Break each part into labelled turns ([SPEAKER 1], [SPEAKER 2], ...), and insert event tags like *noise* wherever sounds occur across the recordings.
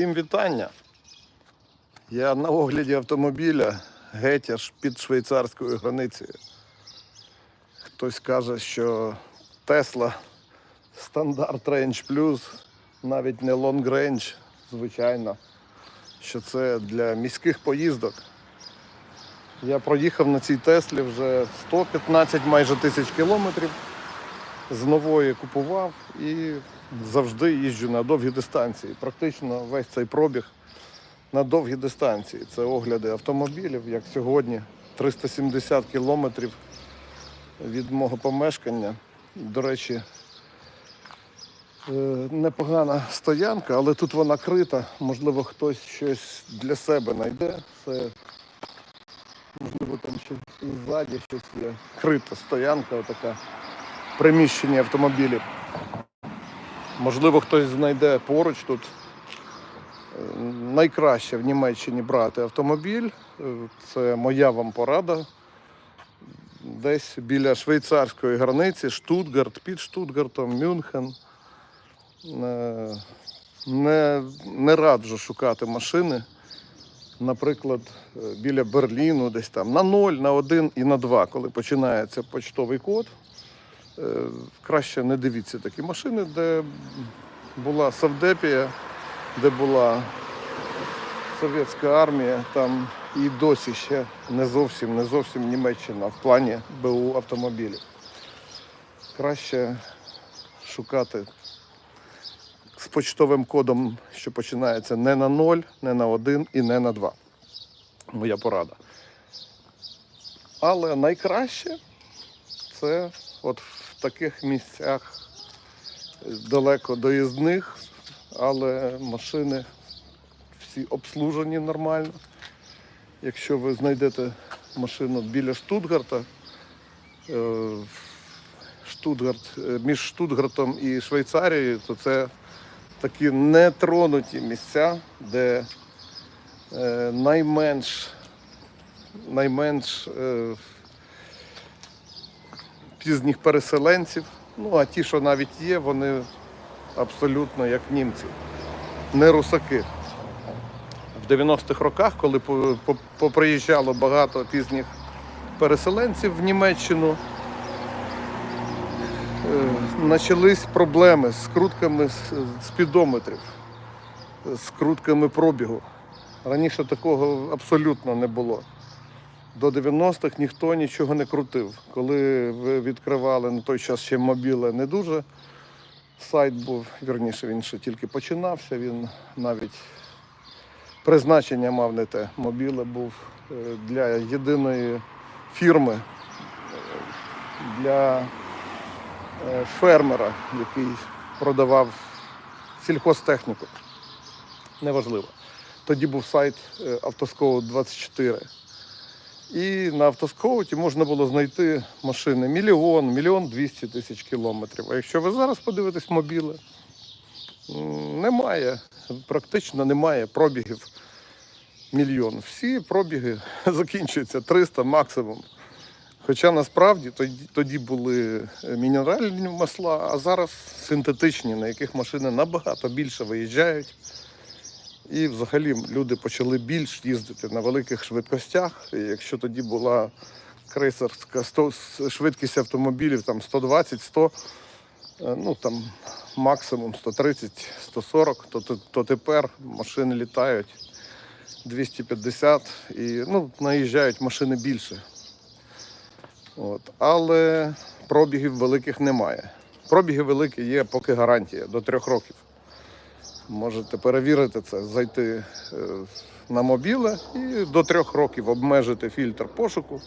[SPEAKER 1] Всім вітання. Я на огляді автомобіля геть аж під швейцарською границею. Хтось каже, що Tesla стандарт Range Plus, навіть не Long Range, звичайно, що це для міських поїздок. Я проїхав на цій Теслі вже 115 майже тисяч кілометрів. З нової купував і завжди їжджу на довгі дистанції. Практично весь цей пробіг на довгі дистанції. Це огляди автомобілів, як сьогодні, 370 кілометрів від мого помешкання. До речі, е, непогана стоянка, але тут вона крита. Можливо, хтось щось для себе знайде. Це можливо там і ззаді щось є. Крита стоянка, отака приміщення автомобілів. Можливо, хтось знайде поруч тут. Е, Найкраще в Німеччині брати автомобіль. Е, Це моя вам порада. Десь біля швейцарської границі, Штутгарт, під Штутгартом, Мюнхен. Е, Не, не раджу шукати машини. Наприклад, біля Берліну, десь там на 0, на 1 і на 2, коли починається почтовий код. Е, краще не дивіться такі машини, де була Савдепія, де була совєтська армія, там і досі ще не зовсім, не зовсім Німеччина в плані БУ автомобілів. Краще шукати з почтовим кодом, що починається не на 0, не на 1 і не на 2. Моя порада. Але найкраще це от в таких місцях далеко доїзних, але машини всі обслужені нормально. Якщо ви знайдете машину біля Штутгарта, е, Штутгарт, е, між Штутгартом і Швейцарією, то це такі нетронуті місця, де е, найменш, найменш пізніх переселенців. Ну, а ті, що навіть є, вони абсолютно як німці, не русаки. В 90-х роках, коли по- по- поприїжджало багато пізніх переселенців в Німеччину, е, почались проблеми з скрутками спідометрів, з скрутками пробігу. Раніше такого абсолютно не було. До 90-х ніхто нічого не крутив. Коли ви відкривали на той час ще мобіле не дуже. Сайт був, вірніше, він ще тільки починався, він навіть призначення мав не те. Мобіле був е, для єдиної фірми, е, для е, фермера, який продавав сільхозтехніку. Неважливо. Тоді був сайт Автоскоут 24. І на автоскоуті можна було знайти машини мільйон, мільйон двісті тисяч кілометрів. А якщо ви зараз подивитесь мобіле, м, немає, практично немає пробігів мільйон. Всі пробіги *laughs* закінчуються 300 максимум. Хоча насправді тоді, тоді були е, мінеральні масла, а зараз синтетичні, на яких машини набагато більше виїжджають. І взагалі люди почали більш їздити на великих швидкостях. І якщо тоді була крейсерська 100, швидкість автомобілів там 120-100, е, ну там максимум 130-140, то, то, то тепер машини літають 250 і ну, наїжджають машини більше. От. Але пробігів великих немає. Пробіги великі є, поки гарантія до трьох років. Можете перевірити це, зайти е, на мобіле і до трьох років обмежити фільтр пошуку.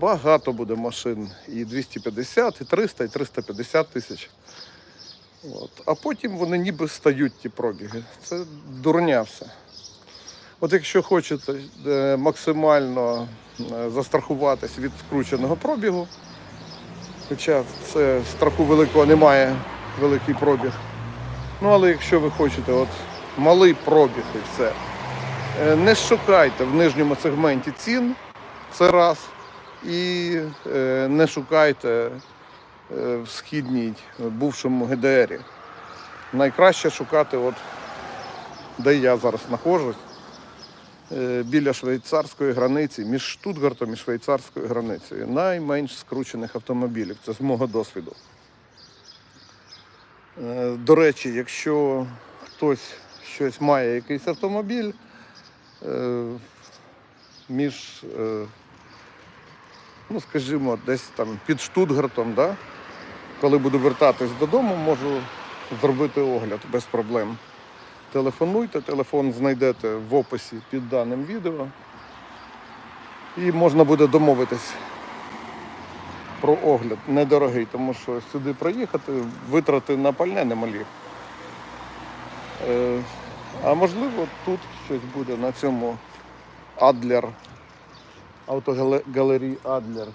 [SPEAKER 1] Багато буде машин. І 250, і 300, і 350 тисяч. От. А потім вони ніби стають ті пробіги. Це дурня все. От якщо хочете е, максимально е, застрахуватись від скрученого пробігу, хоча це страху великого немає, великий пробіг. Ну, але якщо ви хочете от малий пробіг і все, е, не шукайте в нижньому сегменті цін, це раз. І е, не шукайте е, в східній, бувшому ГДРі. Найкраще шукати от де я зараз знаходжусь, біля швейцарської границі, між Штутгартом і швейцарською границею. Найменш скручених автомобілів. Це з мого досвіду. Е, До речі, якщо хтось щось має, якийсь автомобіль е, між, е, ну скажімо, десь там під Штутгартом, да? коли буду вертатись додому, можу зробити огляд без проблем. Телефонуйте, телефон знайдете в описі під даним відео. І можна буде домовитись про огляд недорогий, тому що сюди проїхати, витрати на пальне немалі. Е, а можливо тут щось буде на цьому Адлер, автогалерії Адлер,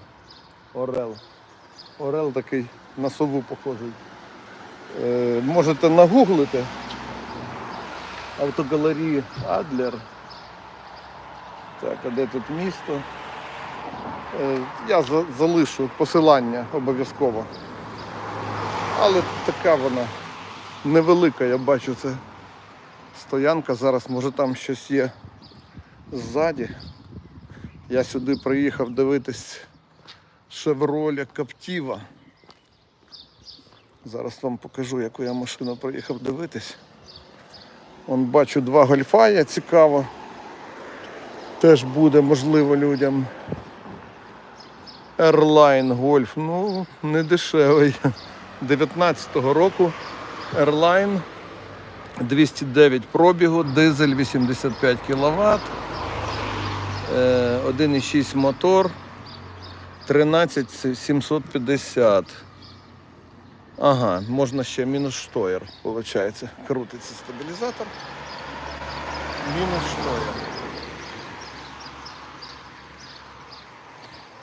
[SPEAKER 1] Орел. Орел такий на сову похожий. Е, можете нагуглити автогалерії Адлер. Так, а де тут місто? Е, Я залишу посилання обов'язково. Але така вона невелика, я бачу це стоянка. Зараз може там щось є ззаді. Я сюди приїхав дивитись Шевроля Каптіва. Зараз вам покажу, яку я машину приїхав дивитись. Вон бачу два гольфа, є цікаво. Теж буде можливо людям. Airline Golf, ну, не дешевий. 19-го року Airline 209 пробігу, дизель 85 кВт, 1,6 мотор, 13750. Ага, можна ще мінус штоєр, виходить. Крутиться стабілізатор. Мінус штоєр.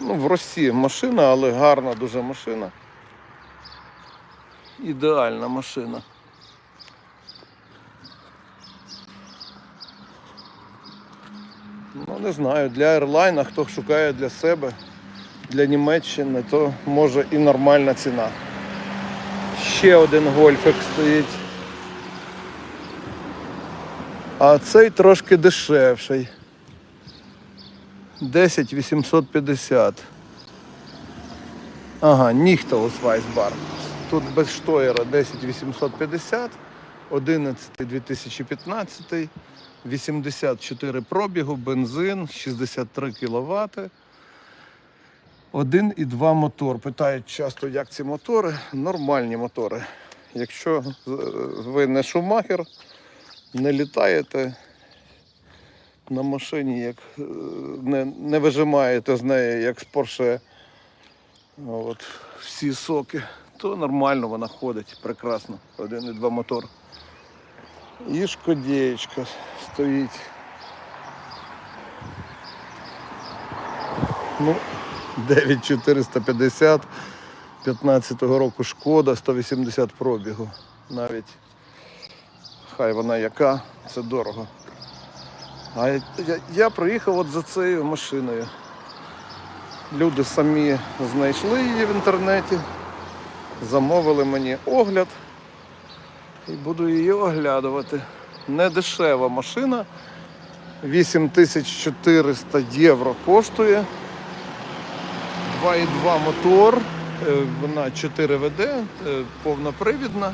[SPEAKER 1] Ну, в Росії машина, але гарна дуже машина. Ідеальна машина. Ну, не знаю, для Airline, хто шукає для себе, для Німеччини, то може і нормальна ціна. Ще один гольфик стоїть. А цей трошки дешевший. 10 850. Ага, Ніхтаус Вайсбар. Тут без штоєра 10 850, 11 2015, 84 пробігу, бензин, 63 кВт. 1,2 мотор. Питають часто, як ці мотори. Нормальні мотори. Якщо ви не шумахер, не літаєте на машині, як е, не, не вижимаєте з неї, як з Porsche, от, всі соки, то нормально вона ходить прекрасно. 1,2 мотор. І шкодієчка стоїть. Ну, 9450 15-го року шкода, 180 пробігу. Навіть хай вона яка, це дорого. А я, я, приїхав от за цією машиною. Люди самі знайшли її в інтернеті, замовили мені огляд і буду її оглядувати. Не дешева машина. 8400 євро коштує. 2,2 мотор, е, вона 4 ВД, е, повнопривідна.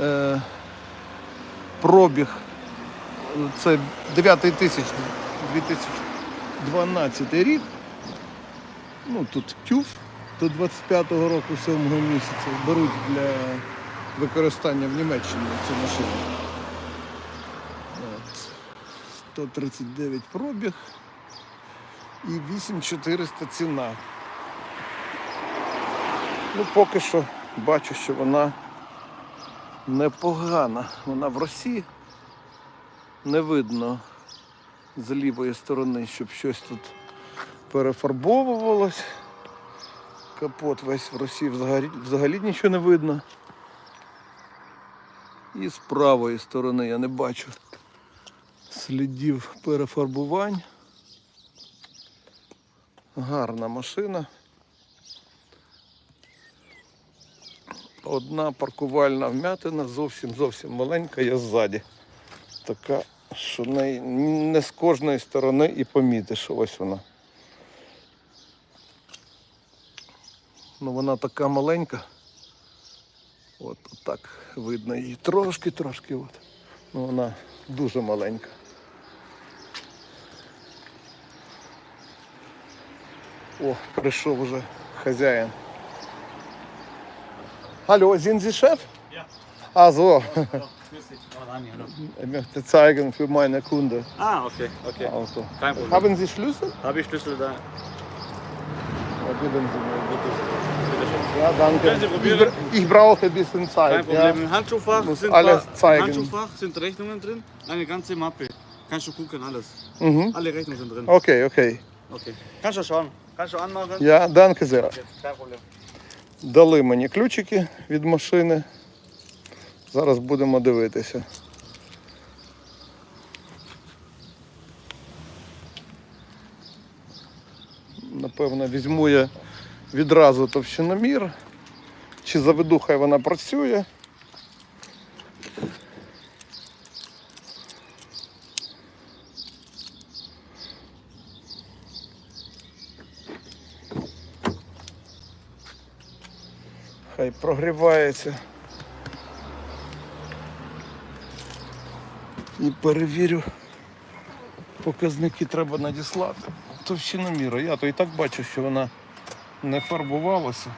[SPEAKER 1] Е, Пробіг це 9 тисяч 2012 рік. Ну, тут тюф до 25-го року 7 місяця беруть для використання в Німеччині цю машину. От. 139 пробіг і 8400 ціна. Ну, поки що бачу, що вона непогана. Вона в Росії. Не видно з лівої сторони, щоб щось тут перефарбовувалось. Капот весь в Росії взагалі, взагалі нічого не видно. І з правої сторони я не бачу слідів перефарбувань. Гарна машина. Одна паркувальна вмятина, зовсім зовсім маленька, я ззаді. така, що не, не з кожної сторони і помітиш, ось вона. Ну вона така маленька. От так видно її трошки-трошки. От. Ну вона дуже маленька. О, прийшов уже хазяїн. Алло, sind Sie Chef?
[SPEAKER 2] Ja.
[SPEAKER 1] Ah so,
[SPEAKER 2] Grüß dich. Oh, Dani, hallo.
[SPEAKER 1] ich möchte zeigen für meine Kunde
[SPEAKER 2] Ah, okay, okay.
[SPEAKER 1] Auto.
[SPEAKER 2] Kein Problem.
[SPEAKER 1] Haben Sie Schlüssel?
[SPEAKER 2] Habe ich Schlüssel da?
[SPEAKER 1] Ja, geben Sie mir bitte.
[SPEAKER 2] Bitte schön.
[SPEAKER 1] Ja, danke.
[SPEAKER 2] Können Sie
[SPEAKER 1] Ich,
[SPEAKER 2] probieren?
[SPEAKER 1] bra- ich brauche ein bisschen Zeit.
[SPEAKER 2] Kein Problem.
[SPEAKER 1] Ja.
[SPEAKER 2] Im Handschuhfach
[SPEAKER 1] Muss
[SPEAKER 2] sind
[SPEAKER 1] alles
[SPEAKER 2] paar-
[SPEAKER 1] zeigen.
[SPEAKER 2] Im Handschuhfach sind Rechnungen drin. Eine ganze Mappe. Kannst du gucken, alles.
[SPEAKER 1] Mhm.
[SPEAKER 2] Alle Rechnungen sind drin.
[SPEAKER 1] Okay, okay.
[SPEAKER 2] Okay. Kannst du schauen. Kannst du anmachen?
[SPEAKER 1] Ja, danke sehr.
[SPEAKER 2] Okay, kein Problem.
[SPEAKER 1] Дали мені ключики від машини. Зараз будемо дивитися. Напевно, візьму я відразу товщиномір. Чи заведу, хай вона працює. Хай прогрівається. І перевірю. Показники треба надіслати. Товщиноміра. Я то і так бачу, що вона не фарбувалася.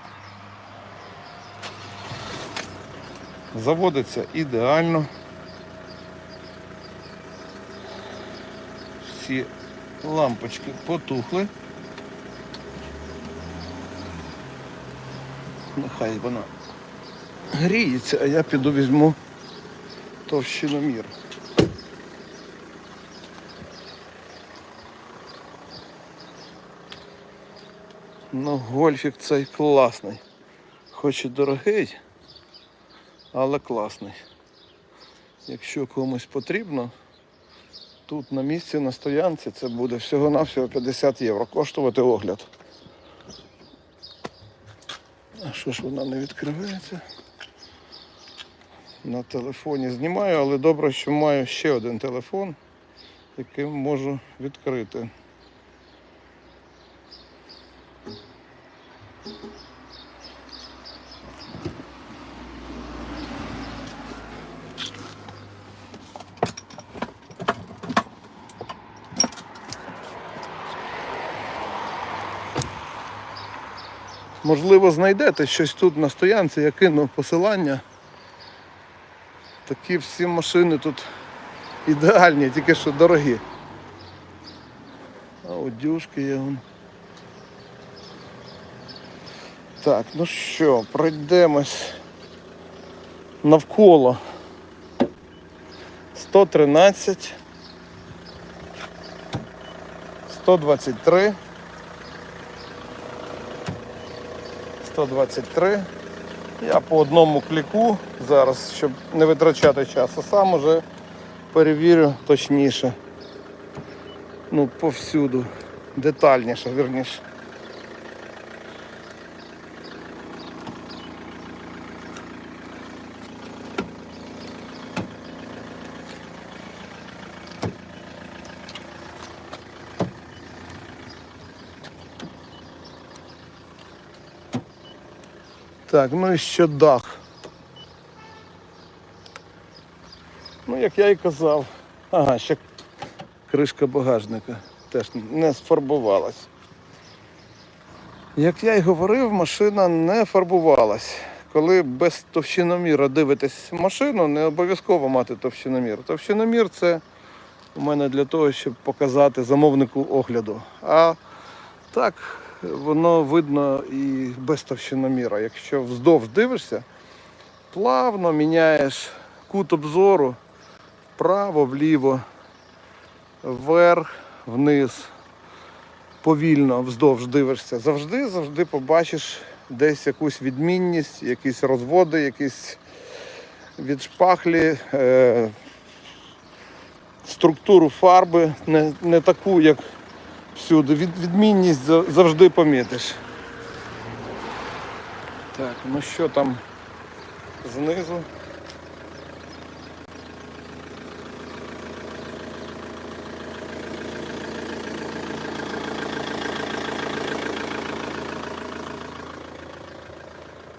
[SPEAKER 1] Заводиться ідеально. Всі лампочки потухли. Нехай вона гріється, а я піду візьму товщиномір. Ну, гольфік цей класний. Хоч і дорогий, але класний. Якщо комусь потрібно, тут на місці на стоянці це буде всього-навсього 50 євро коштувати огляд. А що ж вона не відкривається? На телефоні знімаю, але добре, що маю ще один телефон, яким можу відкрити. Можливо, знайдете щось тут на стоянці, я кину посилання. Такі всі машини тут ідеальні, тільки що дорогі. Аудюшки є вон. Так, ну що, пройдемось навколо. 113, 123. 123. Я по одному кліку зараз, щоб не витрачати час, а сам уже перевірю точніше. Ну, повсюду. Детальніше, вірніше. Так, ну і ще дах. Ну, як я і казав. Ага, ще кришка багажника теж не сфарбувалась. Як я й говорив, машина не фарбувалась. Коли без товщиноміра дивитесь машину, не обов'язково мати товщиномір. Товщиномір це у мене для того, щоб показати замовнику огляду. А так, воно видно і без товщиноміра. Якщо вздовж дивишся, плавно міняєш кут обзору вправо, вліво, вверх, вниз, повільно вздовж дивишся. Завжди, завжди побачиш десь якусь відмінність, якісь розводи, якісь від шпахлі, е, структуру фарби, не, не таку, як всюди. Від, Відмінність завжди помітиш. Так, ну що там знизу?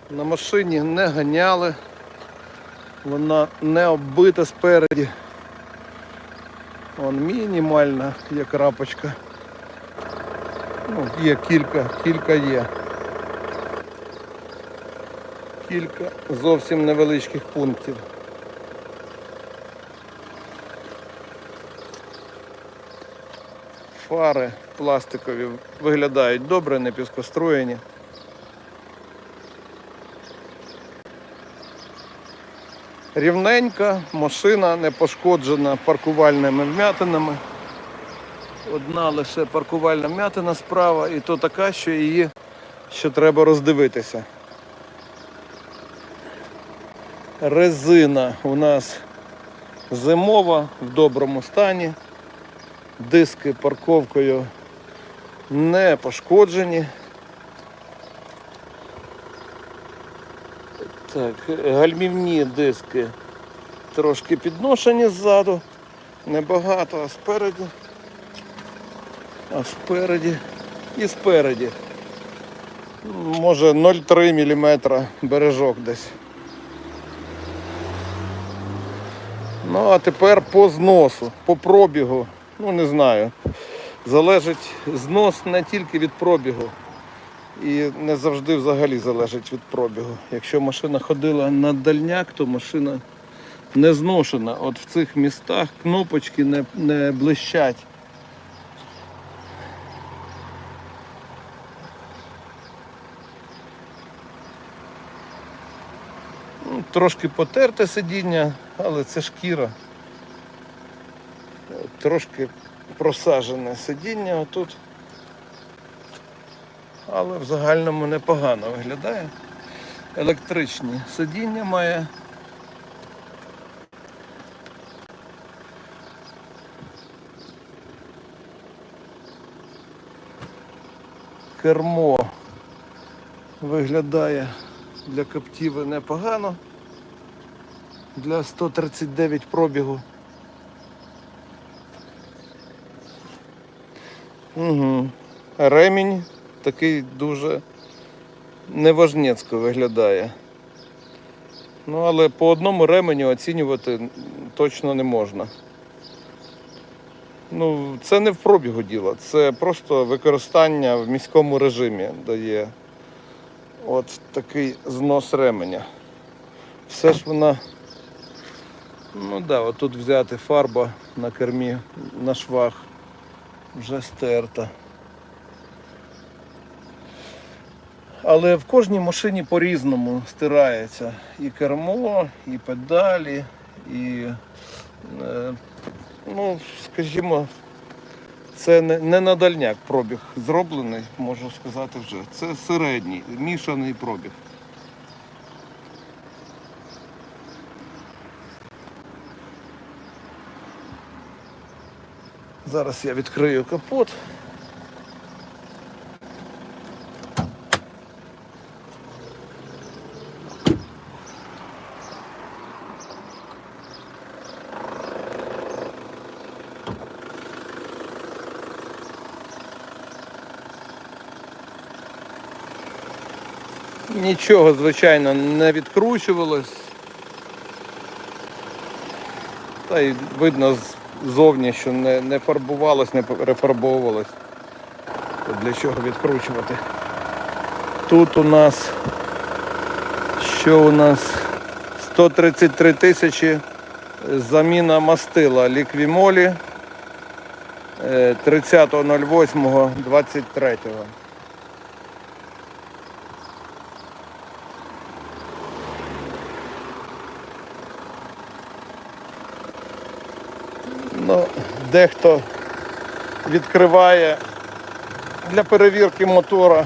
[SPEAKER 1] На машині не ганяли, вона не оббита спереді. Он мінімальна як рапочка. Ну, є кілька, кілька є. Кілька зовсім невеличких пунктів. Фари пластикові виглядають добре, не піскоструєні. Рівненька, машина не пошкоджена паркувальними вмятинами. Одна лише паркувальна вмятина справа, і то така, що її ще треба роздивитися. Резина у нас зимова в доброму стані. Диски парковкою не пошкоджені. Так, гальмівні диски трошки підношені ззаду, небагато, а спереді. А спереді і спереді. Може 0,3 мм бережок десь. Ну, а тепер по зносу, по пробігу. Ну, не знаю. Залежить знос не тільки від пробігу. І не завжди взагалі залежить від пробігу. Якщо машина ходила на дальняк, то машина не зношена. От в цих містах кнопочки не, не блищать. Ну, Трошки потерте сидіння, але це шкіра. Трошки просажене сидіння отут. Але в загальному непогано виглядає. Електричні сидіння має. Кермо виглядає для коптіви непогано. Для 139 пробігу. Угу. Ремінь такий дуже неважнецько виглядає. Ну, але по одному ременю оцінювати точно не можна. Ну, це не в пробігу діло, це просто використання в міському режимі дає от такий знос ременя. Все ж вона. Ну да, отут взяти фарба на кермі, на швах вже стерта. Але в кожній машині по-різному стирається і кермо, і педалі, і, е, ну, скажімо, це не, не на дальняк пробіг зроблений, можу сказати вже. Це середній, мішаний пробіг. Зараз я відкрию капот. Нічого, звичайно, не відкручувалось. Та й видно ззовні, що не, не фарбувалось, не рефарбовувалось. Для чого відкручувати? Тут у нас що у нас 133 тисячі заміна мастила ліквімолі е, 30.08.23. Ну, дехто відкриває для перевірки мотора.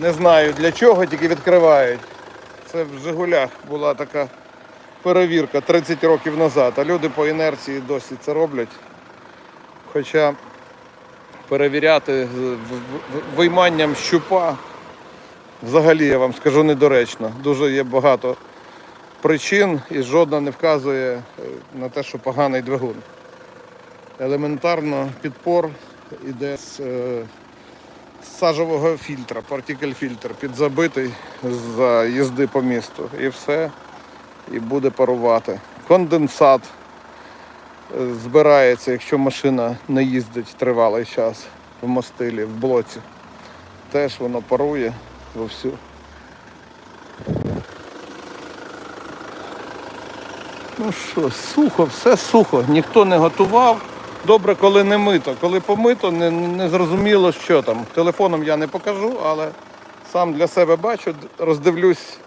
[SPEAKER 1] Не знаю для чого, тільки відкривають. Це в Жигулях була така перевірка 30 років назад, а люди по інерції досі це роблять. Хоча перевіряти вийманням щупа взагалі я вам скажу недоречно. Дуже є багато причин і жодна не вказує е, на те, що поганий двигун. Елементарно підпор іде з е, сажового фільтра, партикель фільтр підзабитий з їзди по місту. І все. І буде парувати. Конденсат е, збирається, якщо машина не їздить тривалий час в мастилі, в блоці. Теж воно парує вовсю. Ну що, сухо, все сухо, ніхто не готував. Добре, коли не мито. Коли помито, не, не зрозуміло, що там. Телефоном я не покажу, але сам для себе бачу, роздивлюсь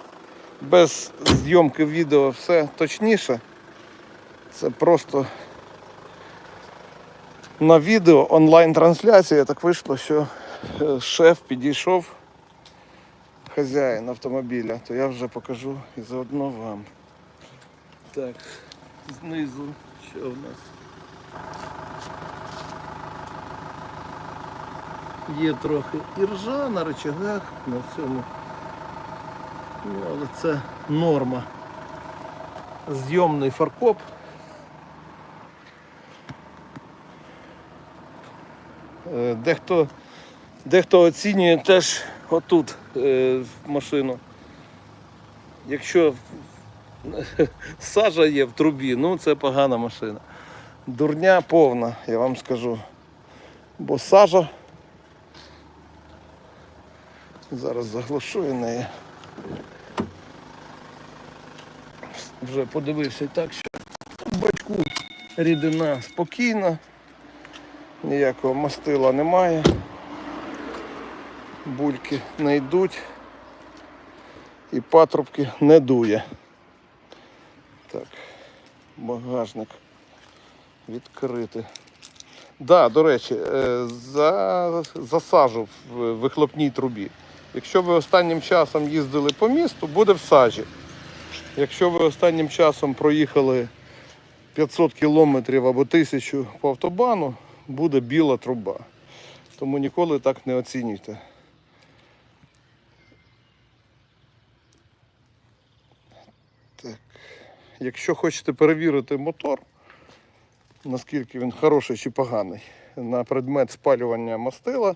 [SPEAKER 1] без зйомки відео все точніше. Це просто на відео онлайн-трансляція так вийшло, що е, шеф підійшов, хазяїн автомобіля, то я вже покажу і заодно вам. Так, знизу що в нас? Є трохи іржа на рычагах, на цьому. Ну, але це норма. Зйомний фаркоп. Е, Дехто, дехто оцінює теж отут е, машину. Якщо сажа є в трубі, ну це погана машина. Дурня повна, я вам скажу. Бо сажа. Зараз заглушую неї. Вже подивився так, що в бачку рідина спокійна, ніякого мастила немає. Бульки не йдуть і патрубки не дує. Так, багажник відкрити. Да, до речі, е, за, засажу в вихлопній трубі. Якщо ви останнім часом їздили по місту, буде в сажі. Якщо ви останнім часом проїхали 500 кілометрів або 1000 по автобану, буде біла труба. Тому ніколи так не оцінюйте. Якщо хочете перевірити мотор, наскільки він хороший чи поганий, на предмет спалювання мастила,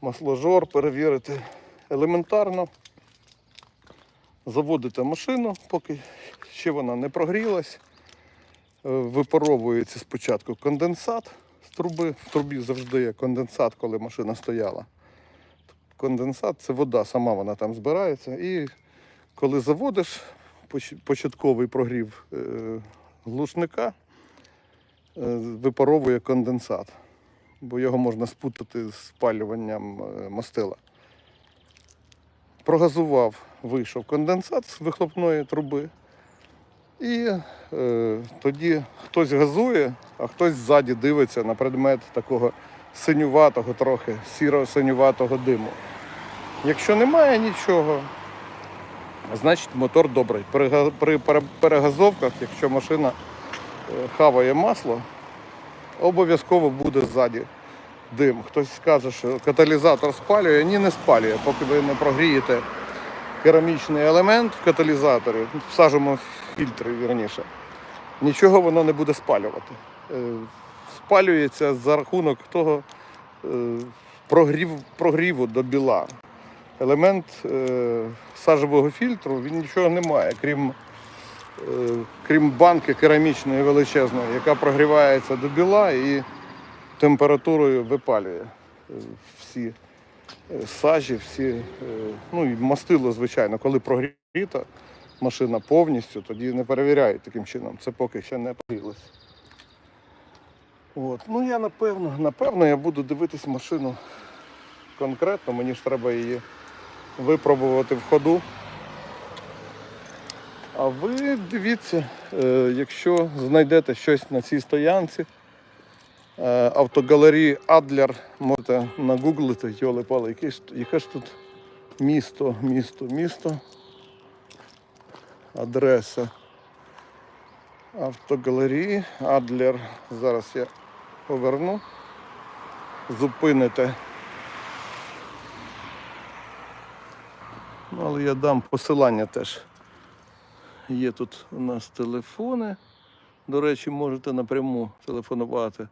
[SPEAKER 1] масложор перевірити елементарно. Заводите машину, поки ще вона не прогрілась. Е, Випаровується спочатку конденсат з труби. В трубі завжди є конденсат, коли машина стояла. Конденсат це вода, сама вона там збирається. І коли заводиш початковий прогрів е, глушника, е, випаровує конденсат, бо його можна спутати з спалюванням е, мастила. Прогазував, вийшов конденсат з вихлопної труби. І е, тоді хтось газує, а хтось ззаді дивиться на предмет такого синюватого, трохи сіро-синюватого диму. Якщо немає нічого, значить мотор добрий. При, га- при пере- перегазовках, якщо машина е, хаває масло, обов'язково буде ззаді дим. Хтось скаже, що каталізатор спалює. Ні, не спалює, поки ви не прогрієте керамічний елемент в каталізаторі, в сажому фільтрі, вірніше. Нічого воно не буде спалювати. Е, Спалюється за рахунок того е, прогрів, прогріву до біла. Елемент е, сажового фільтру він нічого не має, крім, е, крім банки керамічної величезної, яка прогрівається до біла і температурою випалює е, всі сажі, всі, ну і мастило, звичайно, коли прогріта машина повністю, тоді не перевіряють таким чином. Це поки ще не прогрілося. От. Ну я напевно, напевно, я буду дивитись машину конкретно, мені ж треба її випробувати в ходу. А ви дивіться, е, якщо знайдете щось на цій стоянці, е, автогалерії Адлер, можете нагуглити, йоли пали, яке ж, тут місто, місто, місто. Адреса автогалерії Адлер. Зараз я поверну. Зупините. Ну, але я дам посилання теж. Є тут у нас телефони. До речі, можете напряму телефонувати.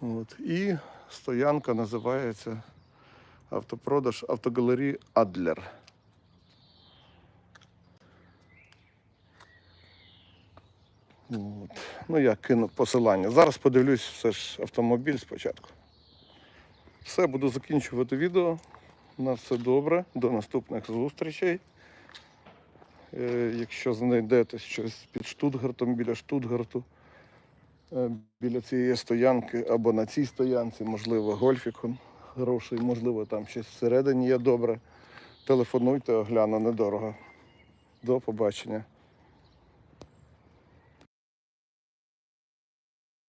[SPEAKER 1] От. І стоянка називається Автопродаж автогалерії Адлер. От. Ну, я кину посилання. Зараз подивлюсь все ж автомобіль спочатку. Все, буду закінчувати відео. У нас все добре. До наступних зустрічей. Е, якщо знайдете щось під Штутгартом, біля Штутгарту, е, біля цієї стоянки або на цій стоянці, можливо, гольфікон хороший, можливо, там щось всередині є добре. Телефонуйте, огляну недорого. До побачення.